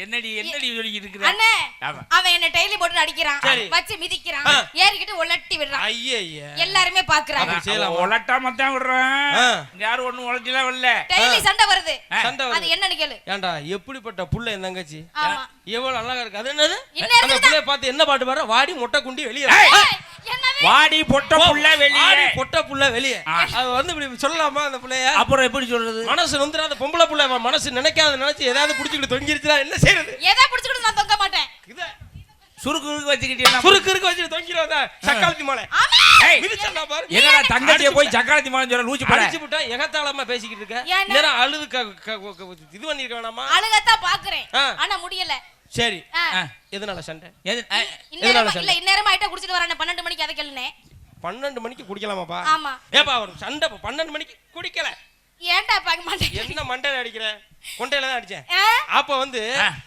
என்னடி என்னடி சொல்லிக்கிட்டு இருக்கிற? அண்ணே ஆமா. அவன் என்ன டெய்லி போட்டு அடிக்கிறான். வச்சு மிதிக்கிறான். ஏறிக்கிட்டு உலட்டி விடுறான். ஐயே எல்லாருமே பாக்குறாங்க? உலட்டாம தான் விடுறேன். யாரும் ஒண்ணும் உழைச்சலாம் வரல டெய்லி சண்டை வருது. சண்டை அது. என்னன்னு கேளு. ஏன்டா எப்படிப்பட்ட புள்ள என் தங்கச்சி? எவ்வளவு அழகா இருக்கு? அது என்னது? அந்த? புள்ளைய பார்த்து என்ன பாட்டு பாடுற? வாடி முட்டை குண்டி வெளியே வாடி பொட்ட புள்ள வெளியே. வாடி பொட்ட புள்ள வெளியே. அது வந்து இப்படி சொல்லலாமா அந்த புள்ளைய? அப்புறம் எப்படி சொல்றது? மனசு நொந்துராத பொம்பளை புள்ள மனசு நினைக்காத நினைச்சு ஏதாவது புடிச்சுக்கிட்டு தொங்கிருச்சுனா என்ன செய்யறது எதை புடிச்சுக்கிட்டு நான் தொங்க மாட்டேன். இத. சுருக்கு வச்சுக்கிட்டீங்கன்னா சுருக்கு இருக்கு வச்சுட்டு தொங்கிடுவாங்க சக்காலத்தி மாலை. என்னடா தங்கச்சியை போய் சக்கரத்தி மரம் சொல்ல லூச்சு பட அடிச்சு விட்டா எகத்தாளமா பேசிக்கிட்டு இருக்க? நேரம் அழுது க- க- க- இது பண்ணிருக்க வேணாமா? அழுகத்தான் பாக்குறேன். ஆனா முடியல. சரி. எதனால சண்டை எது ஆ, இந்நேரமா சண்டை? இல்ல இந்நேரமா ஆயிட்டா குடிச்சிட்டு வரேன் பன்னெண்டு மணிக்கு அதை கேளுனேன் பன்னெண்டு மணிக்கு குடிக்கலாமாப்பா ஆமா ஏப்பா ஒரு சண்டை பன்னெண்டு மணிக்கு குடிக்கல ஏன்டா பார்க்க மாட்டேன் என்ன மண்டையில அடிக்கிற கொண்டையில தான் அடிச்சேன்? அப்ப வந்து.